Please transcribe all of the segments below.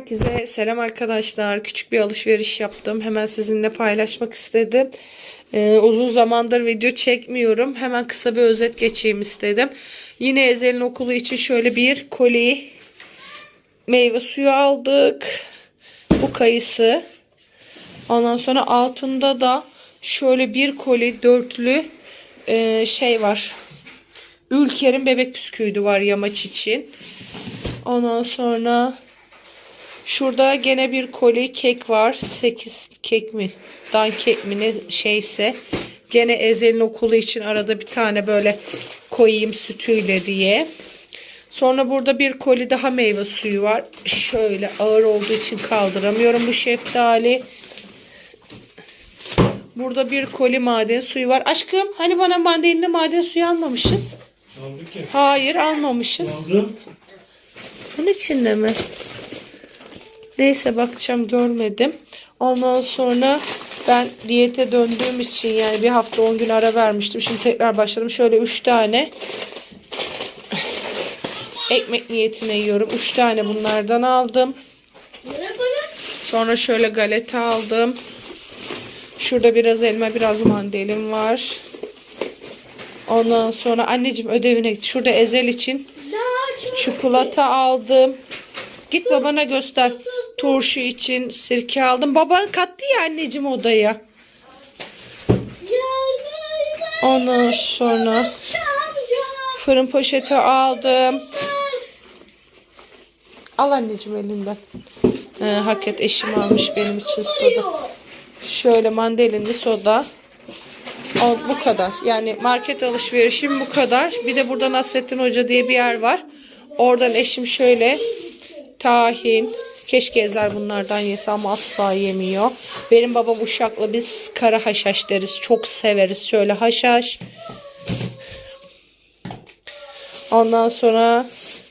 Herkese selam arkadaşlar. Küçük bir alışveriş yaptım. Hemen sizinle paylaşmak istedim. Ee, uzun zamandır video çekmiyorum. Hemen kısa bir özet geçeyim istedim. Yine Ezel'in okulu için şöyle bir koli meyve suyu aldık. Bu kayısı. Ondan sonra altında da şöyle bir koli dörtlü e, şey var. Ülker'in bebek bisküvidi var yamaç için. Ondan sonra şurada gene bir koli kek var. 8 kek mi? Dan kek mi ne şeyse. Gene Ezel'in okulu için arada bir tane böyle koyayım sütüyle diye. Sonra burada bir koli daha meyve suyu var. Şöyle ağır olduğu için kaldıramıyorum bu şeftali. Burada bir koli maden suyu var. Aşkım hani bana mandalina maden suyu almamışız? Aldık ya. Hayır almamışız. Aldım. Bunun içinde mi? Neyse bakacağım görmedim. Ondan sonra ben diyete döndüğüm için yani bir hafta 10 gün ara vermiştim. Şimdi tekrar başladım. Şöyle 3 tane ekmek niyetine yiyorum. 3 tane bunlardan aldım. Sonra şöyle galeta aldım. Şurada biraz elma biraz mandalin var. Ondan sonra anneciğim ödevine gitti. Şurada ezel için Çikolata aldım. Git babana göster. Turşu için sirke aldım. Baban kattı ya anneciğim odaya. Ondan sonra fırın poşeti aldım. Al anneciğim elinden. Ee, hak et eşim almış benim için soda. Şöyle mandalinli soda. O, bu kadar. Yani market alışverişim bu kadar. Bir de burada Nasrettin Hoca diye bir yer var. Oradan eşim şöyle tahin. Keşke Ezer bunlardan yese ama asla yemiyor. Benim babam uşaklı biz kara haşhaş deriz. Çok severiz şöyle haşhaş. Ondan sonra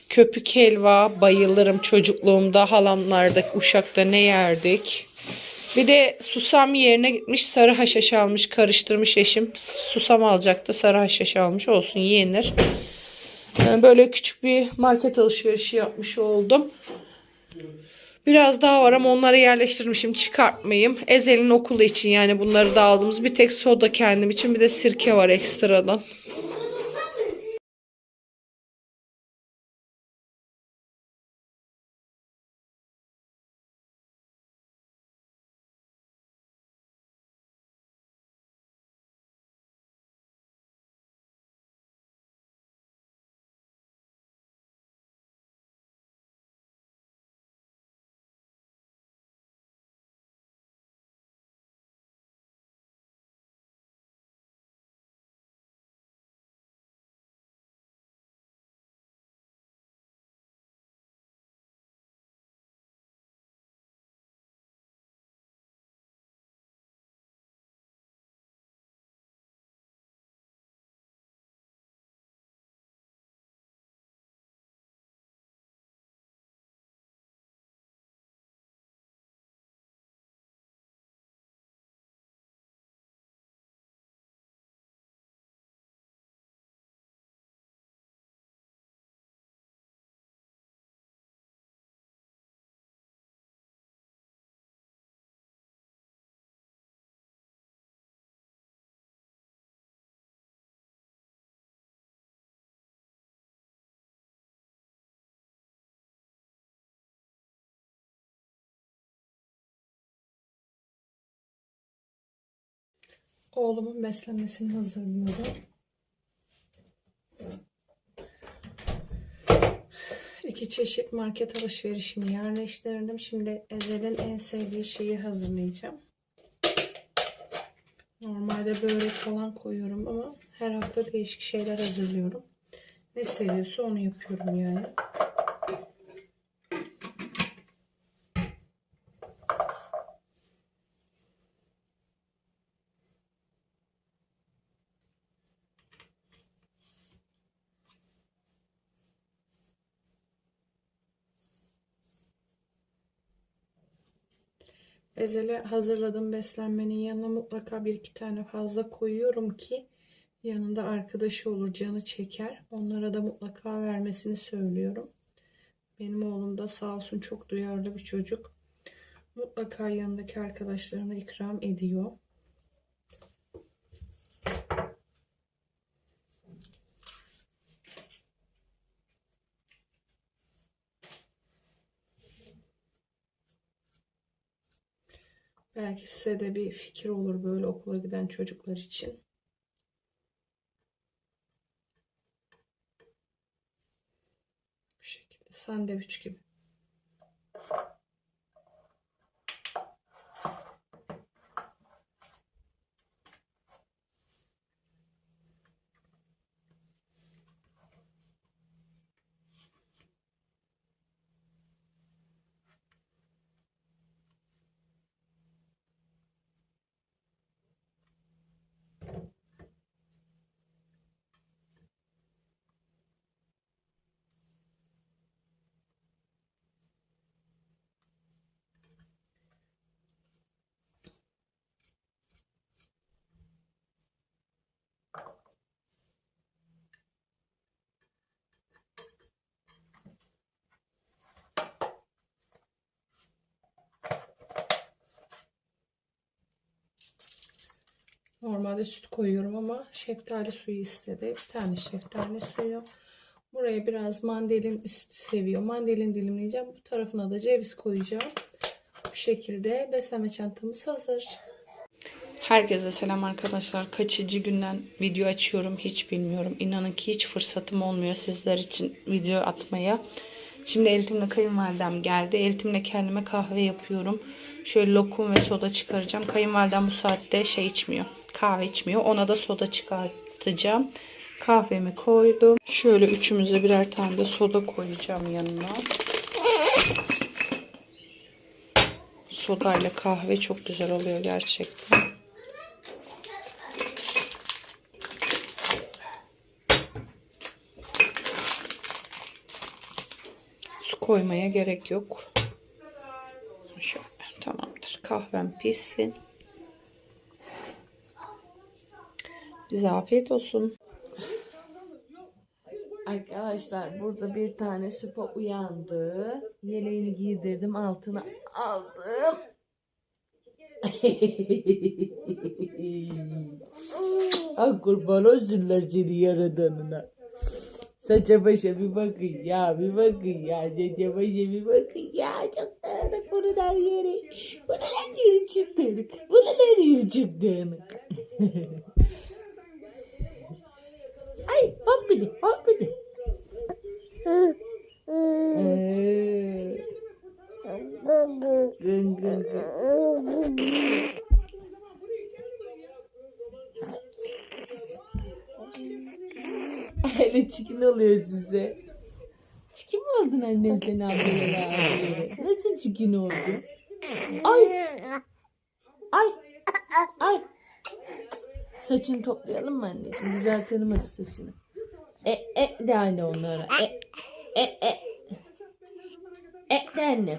köpük helva bayılırım çocukluğumda halamlarda uşakta ne yerdik. Bir de susam yerine gitmiş sarı haşhaş almış karıştırmış eşim. Susam alacaktı sarı haşhaş almış olsun yenir. Böyle küçük bir market alışverişi yapmış oldum. Biraz daha var ama onları yerleştirmişim çıkartmayayım. Ezel'in okulu için yani bunları da aldığımız bir tek soda kendim için bir de sirke var ekstradan. Oğlumun beslenmesini hazırlıyorum. İki çeşit market alışverişimi yerleştirdim. Şimdi Ezel'in en sevdiği şeyi hazırlayacağım. Normalde börek falan koyuyorum ama her hafta değişik şeyler hazırlıyorum. Ne seviyorsa onu yapıyorum yani. Ezele hazırladığım beslenmenin yanına mutlaka bir iki tane fazla koyuyorum ki yanında arkadaşı olur canı çeker. Onlara da mutlaka vermesini söylüyorum. Benim oğlum da sağ olsun çok duyarlı bir çocuk. Mutlaka yanındaki arkadaşlarına ikram ediyor. Belki size de bir fikir olur böyle okula giden çocuklar için. Bu şekilde sandviç gibi. Normalde süt koyuyorum ama şeftali suyu istedi. Bir tane şeftali suyu. Buraya biraz mandalin seviyor. Mandalin dilimleyeceğim. Bu tarafına da ceviz koyacağım. Bu şekilde beslenme çantamız hazır. Herkese selam arkadaşlar. Kaçıncı günden video açıyorum hiç bilmiyorum. İnanın ki hiç fırsatım olmuyor sizler için video atmaya. Şimdi Eltim'le kayınvalidem geldi. Eltim'le kendime kahve yapıyorum. Şöyle lokum ve soda çıkaracağım. Kayınvalidem bu saatte şey içmiyor. Kahve içmiyor. Ona da soda çıkartacağım. Kahvemi koydum. Şöyle üçümüze birer tane de soda koyacağım yanına. Sodayla kahve çok güzel oluyor gerçekten. Su koymaya gerek yok. Şöyle tamamdır. Kahvem pişsin. Bize afiyet olsun. Arkadaşlar burada bir tane sıpa uyandı. Yeleğini giydirdim altına aldım. Ah kurban olsunlar seni yaradanına. Saça başa bir bakın ya bir bakın ya saça başa bir bakın ya çok dağınık her yeri. Her yeri çok dağınık. Her yeri çok dağınık. Ay hop bir de hop bir de. Ee, Gın gın gın. Öyle çikin oluyor size. Çikin mi oldun annem sen abileri? Nasıl çikin oldun? Ay. Ay. Ay. Saçını toplayalım mı anneciğim? Düzeltelim hadi saçını. E e de anne onlara. E e e. E de anne.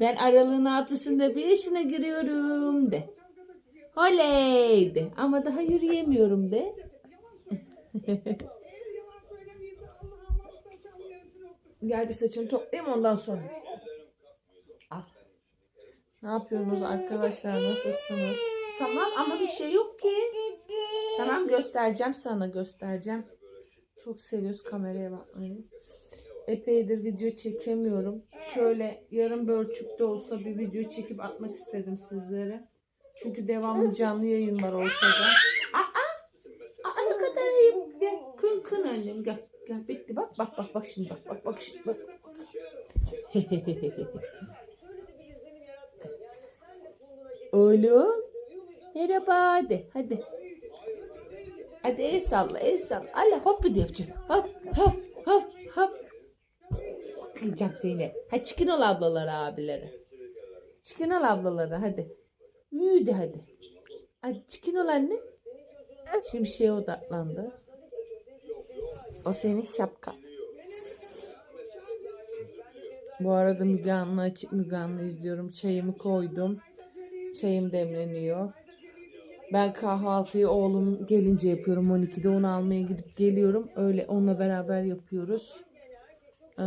Ben aralığın altısında bir yaşına giriyorum de. Oley de. Ama daha yürüyemiyorum de. Gel bir saçını toplayayım ondan sonra. Al. Ne yapıyorsunuz arkadaşlar? Nasılsınız? Tamam ama bir şey yok ki. Tamam göstereceğim sana göstereceğim. Çok seviyoruz kameraya bakmayı. Epeydir video çekemiyorum. Şöyle yarım bölçükte olsa bir video çekip atmak istedim sizlere. Çünkü devamlı canlı yayın var ortada. Aa ne kadar ayıp. Kın kın annem gel. Gel bitti bak bak bak bak şimdi bak bak bak şimdi bak. Oğlum. Merhaba de. Hadi. Hadi el salla el salla. Allah hop bir de yapacağım. Hop hop hop hop. Yiyeceğim seni. Hadi çıkın ol ablalara abilere. Çıkın ol ablalara hadi. De hadi. Hadi çıkın ol anne. Şimdi şeye odaklandı. O senin şapka. Bu arada Müge Anlı açık Müge Anlı izliyorum. Çayımı koydum. Çayım demleniyor. Ben kahvaltıyı oğlum gelince yapıyorum 12'de onu almaya gidip geliyorum. Öyle onunla beraber yapıyoruz. Ee,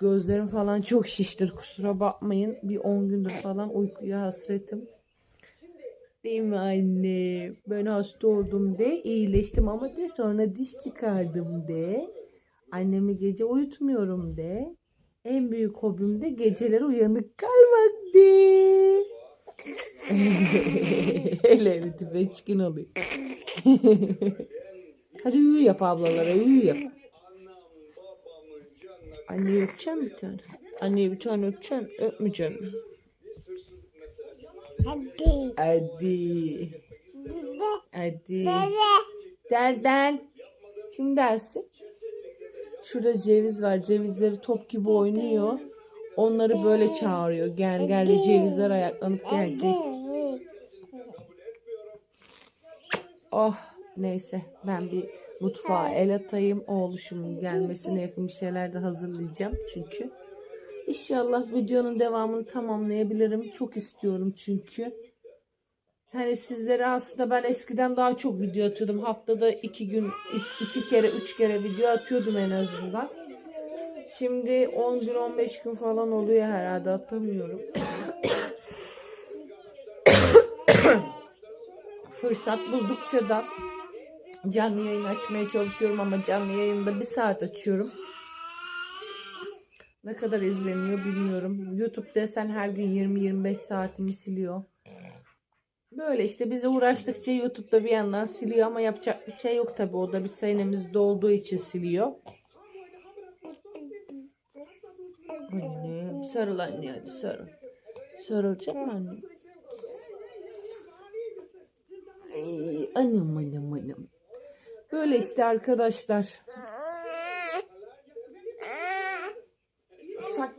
gözlerim falan çok şiştir kusura bakmayın. Bir 10 gündür falan uykuya hasretim. Değil mi anne? Ben hasta oldum de iyileştim ama de sonra diş çıkardım de. Annemi gece uyutmuyorum de. En büyük hobim de geceleri uyanık kalmak de. Elleri tipe çıkın oluyor. Hadi uyu yap ablalara uyu yap. Anneyi öpeceksin bir tane. Anneyi bir tane öpeceksin. Öpmeyeceksin. Hadi. Hadi. Hadi. Derden. Kim dersin? Şurada ceviz var. Cevizleri top gibi oynuyor. Onları böyle çağırıyor. Gel gel de cevizler ayaklanıp gelecek. Oh neyse ben bir mutfağa el atayım. Oğluşumun gelmesine yakın bir şeyler de hazırlayacağım çünkü. İnşallah videonun devamını tamamlayabilirim. Çok istiyorum çünkü. Hani sizlere aslında ben eskiden daha çok video atıyordum. Haftada iki gün, iki kere, üç kere video atıyordum en azından. Şimdi 10 gün, 15 gün falan oluyor herhalde atamıyorum. Fırsat buldukça da canlı yayın açmaya çalışıyorum ama canlı yayında bir saat açıyorum. Ne kadar izleniyor bilmiyorum. YouTube desen her gün 20-25 saatimi siliyor. Böyle işte bize uğraştıkça YouTube'da bir yandan siliyor ama yapacak bir şey yok tabi. O da bir senemizde olduğu için siliyor. Anne, sarıl anne hadi sarıl. Sarılacak mı anne? Ay, anam anam anam. Böyle işte arkadaşlar. Sak.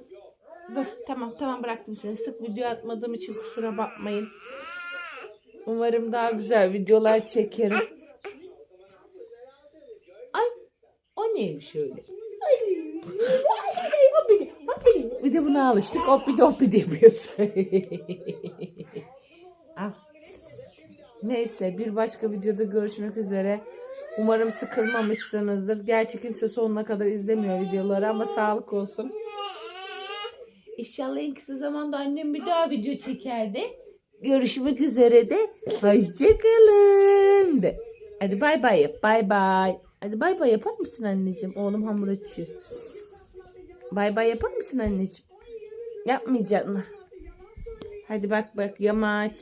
Dur tamam tamam bıraktım seni. Sık video atmadığım için kusura bakmayın. Umarım daha güzel videolar çekerim. Ay o neymiş öyle? Ay. Bir de buna alıştık. Hoppidi hoppidi yapıyoruz. Al. Neyse bir başka videoda görüşmek üzere. Umarım sıkılmamışsınızdır. Gerçi kimse sonuna kadar izlemiyor videoları ama sağlık olsun. İnşallah en kısa zamanda annem bir daha video çeker de. Görüşmek üzere de. Hoşçakalın de. Hadi bay bay yap. Bay bay. Hadi bay bay yapar mısın anneciğim? Oğlum hamur açıyor. Bay bay yapar mısın anneciğim? Yapmayacak mı? Hadi bak bak yamaç.